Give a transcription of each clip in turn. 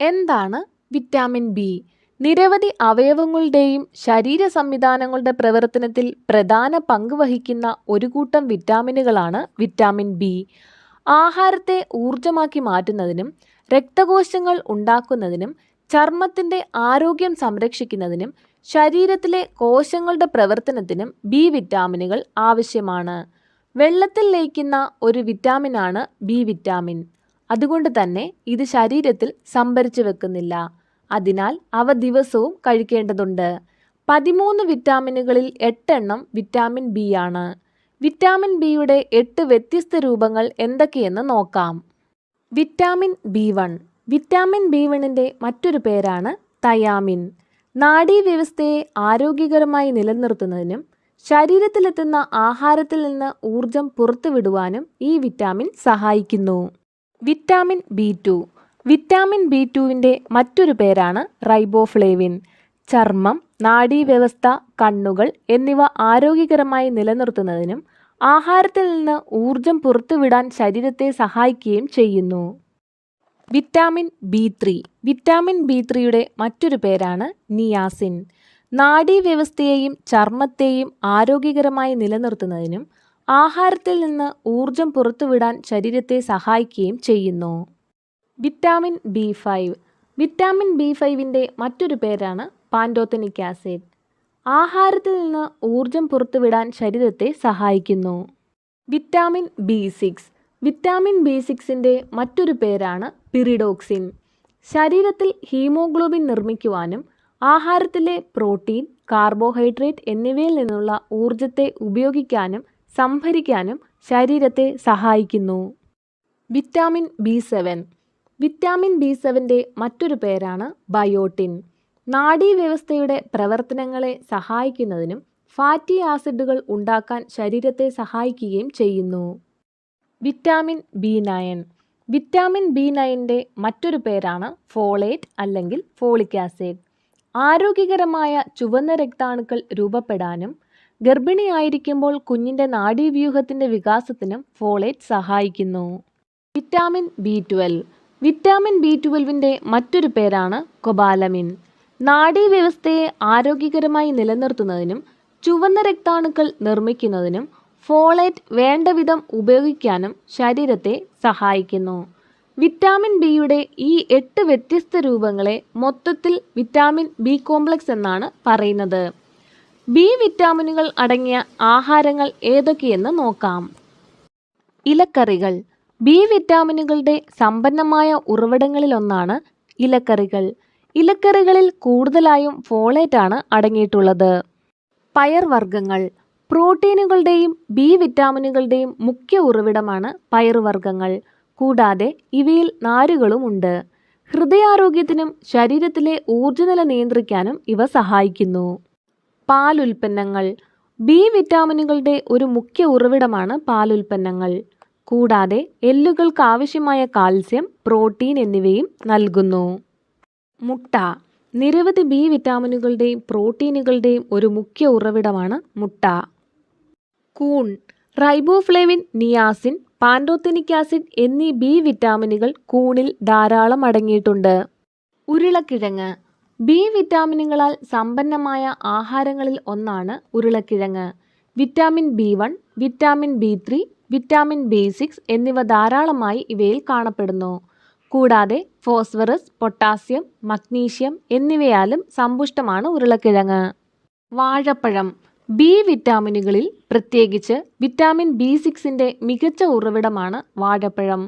എന്താണ് vitamin B? നിരവധി അവയവങ്ങളുടെയും ശരീര സംവിധാനങ്ങളുടെ പ്രവർത്തനത്തിൽ പ്രധാന പങ്ക് വഹിക്കുന്ന ഒരു കൂട്ടം വിറ്റാമിനുകളാണ് വിറ്റാമിൻ ബി. ആഹാരത്തെ ഊർജമാക്കി മാറ്റുന്നതിനും രക്തകോശങ്ങൾ ഉണ്ടാക്കുന്നതിനും ചർമ്മത്തിന്റെ ആരോഗ്യം സംരക്ഷിക്കുന്നതിനും ശരീരത്തിലെ കോശങ്ങളുടെ പ്രവർത്തനത്തിനും ബി വിറ്റാമിനുകൾ ആവശ്യമാണ്. വെള്ളത്തിൽ ലയിക്കുന്ന ഒരു വിറ്റാമിനാണ് ബി വിറ്റാമിൻ. അതുകൊണ്ട് തന്നെ ഇത് ശരീരത്തിൽ സംഭരിച്ചു വെക്കുന്നില്ല. അതിനാൽ അവ ദിവസവും കഴിക്കേണ്ടതുണ്ട്. പതിമൂന്ന് വിറ്റാമിനുകളിൽ എട്ടെണ്ണം വിറ്റാമിൻ ബി ആണ്. വിറ്റാമിൻ ബിയുടെ എട്ട് വ്യത്യസ്ത രൂപങ്ങൾ എന്തൊക്കെയെന്ന് നോക്കാം. Vitamin B one. Vitamin B വണ്ണിന്റെ മറ്റൊരു പേരാണ് തയാമിൻ. നാഡീവ്യവസ്ഥയെ ആരോഗ്യകരമായി നിലനിർത്തുന്നതിനും ശരീരത്തിലെത്തുന്ന ആഹാരത്തിൽ നിന്ന് ഊർജം പുറത്തുവിടുവാനും ഈ വിറ്റാമിൻ സഹായിക്കുന്നു. Vitamin B two. Vitamin B ടുവിന്റെ മറ്റൊരു പേരാണ് റൈബോഫ്ലേവിൻ. ചർമ്മം നാഡീവ്യവസ്ഥ കണ്ണുകൾ എന്നിവ ആരോഗ്യകരമായി നിലനിർത്തുന്നതിനും ആഹാരത്തിൽ നിന്ന് ഊർജം പുറത്തുവിടാൻ ശരീരത്തെ സഹായിക്കുകയും ചെയ്യുന്നു. Vitamin B three vitamin B ത്രീയുടെ മറ്റൊരു പേരാണ് നിയാസിൻ. നാഡീവ്യവസ്ഥയെയും ചർമ്മത്തെയും ആരോഗ്യകരമായി നിലനിർത്തുന്നതിനും ആഹാരത്തിൽ നിന്ന് ഊർജം പുറത്തുവിടാൻ ശരീരത്തെ സഹായിക്കുകയും ചെയ്യുന്നു. Vitamin B five. Vitamin B ഫൈവിന്റെ മറ്റൊരു പേരാണ് പാൻഡോത്തനിക് ആസിഡ്. ആഹാരത്തിൽ നിന്ന് ഊർജം പുറത്തുവിടാൻ ശരീരത്തെ സഹായിക്കുന്നു. Vitamin B six. Vitamin B സിക്സിന്റെ മറ്റൊരു പേരാണ് പിറിഡോക്സിൻ. ശരീരത്തിൽ ഹീമോഗ്ലോബിൻ നിർമ്മിക്കുവാനും ആഹാരത്തിലെ പ്രോട്ടീൻ കാർബോഹൈഡ്രേറ്റ് എന്നിവയിൽ നിന്നുള്ള ഊർജത്തെ ഉപയോഗിക്കാനും സംഭരിക്കാനും ശരീരത്തെ സഹായിക്കുന്നു. Vitamin B seven. Vitamin B സെവന്റെ മറ്റൊരു പേരാണ് ബയോട്ടിൻ. നാഡീവ്യവസ്ഥയുടെ പ്രവർത്തനങ്ങളെ സഹായിക്കുന്നതിനും ഫാറ്റി ആസിഡുകൾ ഉണ്ടാക്കാൻ ശരീരത്തെ സഹായിക്കുകയും ചെയ്യുന്നു. Vitamin B nine. Vitamin B നയന്റെ മറ്റൊരു പേരാണ് ഫോളേറ്റ് അല്ലെങ്കിൽ ഫോളിക് ആസിഡ്. ആരോഗ്യകരമായ ചുവന്ന രക്താണുക്കൾ രൂപപ്പെടാനും ഗർഭിണിയായിരിക്കുമ്പോൾ കുഞ്ഞിന്റെ നാഡീവ്യൂഹത്തിന്റെ വികാസത്തിനും ഫോളേറ്റ് സഹായിക്കുന്നു. Vitamin B twelve. Vitamin B ട്വൽവിന്റെ മറ്റൊരു പേരാണ് കൊബാലമിൻ. നാഡീവ്യവസ്ഥയെ ആരോഗ്യകരമായി നിലനിർത്തുന്നതിനും ചുവന്ന രക്താണുക്കൾ നിർമ്മിക്കുന്നതിനും ഫോളേറ്റ് വേണ്ടവിധം ഉപയോഗിക്കാനും ശരീരത്തെ സഹായിക്കുന്നു. വിറ്റാമിൻ ബിയുടെ ഈ എട്ട് വ്യത്യസ്ത രൂപങ്ങളെ മൊത്തത്തിൽ വിറ്റാമിൻ ബി കോംപ്ലക്സ് എന്നാണ് പറയുന്നത്. ബി വിറ്റാമിനുകൾ അടങ്ങിയ ആഹാരങ്ങൾ ഏതൊക്കെയെന്ന് നോക്കാം. ഇലക്കറികൾ. ബി വിറ്റാമിനുകളുടെ സമ്പന്നമായ ഉറവിടങ്ങളിലൊന്നാണ് ഇലക്കറികൾ. ഇലക്കറികളിൽ കൂടുതലായും ഫോളേറ്റ് ആണ് അടങ്ങിയിട്ടുള്ളത്. പയർവർഗങ്ങൾ. പ്രോട്ടീനുകളുടെയും ബി വിറ്റാമിനുകളുടെയും മുഖ്യ ഉറവിടമാണ് പയറുവർഗങ്ങൾ കൂടാതെ ഇവയിൽ നാരുകളുമുണ്ട്. ഹൃദയാരോഗ്യത്തിനും ശരീരത്തിലെ ഊർജനില നിയന്ത്രിക്കാനും ഇവ സഹായിക്കുന്നു. പാലുൽപ്പന്നങ്ങൾ. ബി വിറ്റാമിനുകളുടെ ഒരു മുഖ്യ ഉറവിടമാണ് പാലുൽപ്പന്നങ്ങൾ. കൂടാതെ എല്ലുകൾക്ക് ആവശ്യമായ കാൽസ്യം പ്രോട്ടീൻ എന്നിവയും നൽകുന്നു. മുട്ട. നിരവധി ബി വിറ്റാമിനുകളുടെയും പ്രോട്ടീനുകളുടെയും ഒരു മുഖ്യ ഉറവിടമാണ് മുട്ട. കൂൺ. റൈബോഫ്ലേവിൻ നിയാസിൻ പാൻഡോത്തിനിക് ആസിഡ് എന്നീ ബി വിറ്റാമിനുകൾ കൂണിൽ ധാരാളം അടങ്ങിയിട്ടുണ്ട്. ഉരുളക്കിഴങ്ങ്. ബി വിറ്റാമിനുകളാൽ സമ്പന്നമായ ആഹാരങ്ങളിൽ ഒന്നാണ് ഉരുളക്കിഴങ്ങ്. Vitamin B one vitamin B three vitamin B six എന്നിവ ധാരാളമായി ഇവയിൽ കാണപ്പെടുന്നു. കൂടാതെ ഫോസ്ഫറസ് പൊട്ടാസ്യം മഗ്നീഷ്യം എന്നിവയാലും സമ്പുഷ്ടമാണ് ഉരുളക്കിഴങ്ങ്. വാഴപ്പഴം. ബി വിറ്റാമിനുകളിൽ പ്രത്യേകിച്ച് വിറ്റാമിൻ ബി സിക്സിന്റെ മികച്ച ഉറവിടമാണ് വാഴപ്പഴം.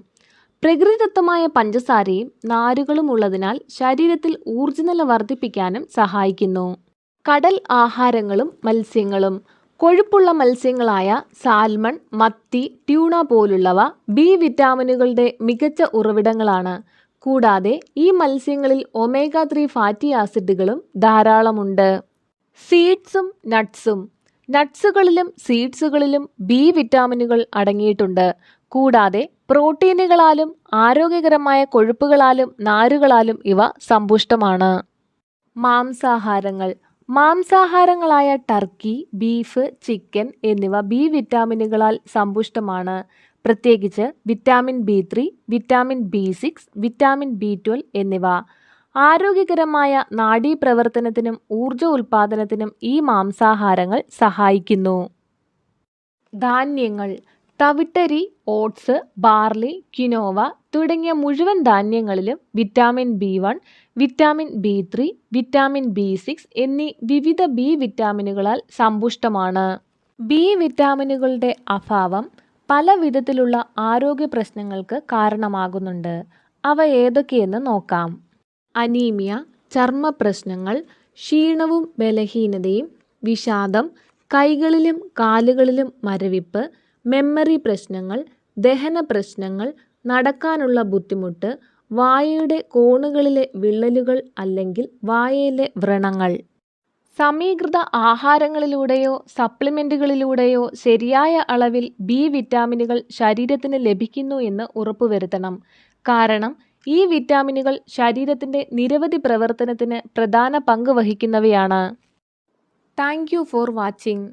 പ്രകൃതിദത്തമായ പഞ്ചസാരയും നാരുകളും ഉള്ളതിനാൽ ശരീരത്തിൽ ഊർജനില വർദ്ധിപ്പിക്കാനും സഹായിക്കുന്നു. കടൽ ആഹാരങ്ങളും മത്സ്യങ്ങളും കൊഴുപ്പുള്ള മത്സ്യങ്ങളായ സാൽമൺ മത്തി ട്യൂണ പോലുള്ളവ ബി വിറ്റാമിനുകളുടെ മികച്ച ഉറവിടങ്ങളാണ്. കൂടാതെ ഈ മത്സ്യങ്ങളിൽ ഒമേഗ ത്രീ ഫാറ്റി ആസിഡുകളും ധാരാളമുണ്ട്. സീഡ്സും നട്ട്സും. നട്ട്സുകളിലും സീഡ്സുകളിലും ബി വിറ്റാമിനുകൾ അടങ്ങിയിട്ടുണ്ട്. കൂടാതെ പ്രോട്ടീനുകളാലും ആരോഗ്യകരമായ കൊഴുപ്പുകളാലും നാരുകളാലും ഇവ സമ്പുഷ്ടമാണ്. മാംസാഹാരങ്ങൾ. മാംസാഹാരങ്ങളായ ടർക്കി ബീഫ് ചിക്കൻ എന്നിവ ബി വിറ്റാമിനുകളാൽ സമ്പുഷ്ടമാണ്. പ്രത്യേകിച്ച് vitamin B three vitamin B six vitamin B twelve എന്നിവ. ആരോഗ്യകരമായ നാഡീപ്രവർത്തനത്തിനും ഊർജ ഉൽപാദനത്തിനും ഈ മാംസാഹാരങ്ങൾ സഹായിക്കുന്നു. ധാന്യങ്ങൾ. തവിട്ടരി, ഓട്സ്, ബാർലി, ക്വിനോവ തുടങ്ങിയ മുഴുവൻ ധാന്യങ്ങളിലും vitamin B one, vitamin B three, vitamin B six എന്നീ വിവിധ ബി വിറ്റാമിനുകളാൽ സമ്പുഷ്ടമാണ്. ബി വിറ്റാമിനുകളുടെ അഭാവം പല വിധത്തിലുള്ള ആരോഗ്യ പ്രശ്നങ്ങൾക്ക് കാരണമാകുന്നുണ്ട്. അവ ഏതൊക്കെയെന്ന് നോക്കാം. അനീമിയ, ചർമ്മ പ്രശ്നങ്ങൾ ക്ഷീണവും ബലഹീനതയും, വിഷാദം, കൈകളിലും കാലുകളിലും മരവിപ്പ്, മെമ്മറി പ്രശ്നങ്ങൾ, ദഹന പ്രശ്നങ്ങൾ, നടക്കാനുള്ള ബുദ്ധിമുട്ട്, വായയുടെ കോണുകളിലെ വിള്ളലുകൾ അല്ലെങ്കിൽ വായയിലെ വ്രണങ്ങൾ. സമീകൃത ആഹാരങ്ങളിലൂടെയോ സപ്ലിമെന്റുകളിലൂടെയോ ശരിയായ അളവിൽ ബി വിറ്റാമിനുകൾ ശരീരത്തിന് ലഭിക്കുന്നു എന്ന് ഉറപ്പുവരുത്തണം. കാരണം ഈ വിറ്റാമിനുകൾ ശരീരത്തിന്റെ നിരവധി പ്രവർത്തനത്തിന് പ്രധാന പങ്ക് വഹിക്കുന്നവയാണ്. Thank you for watching.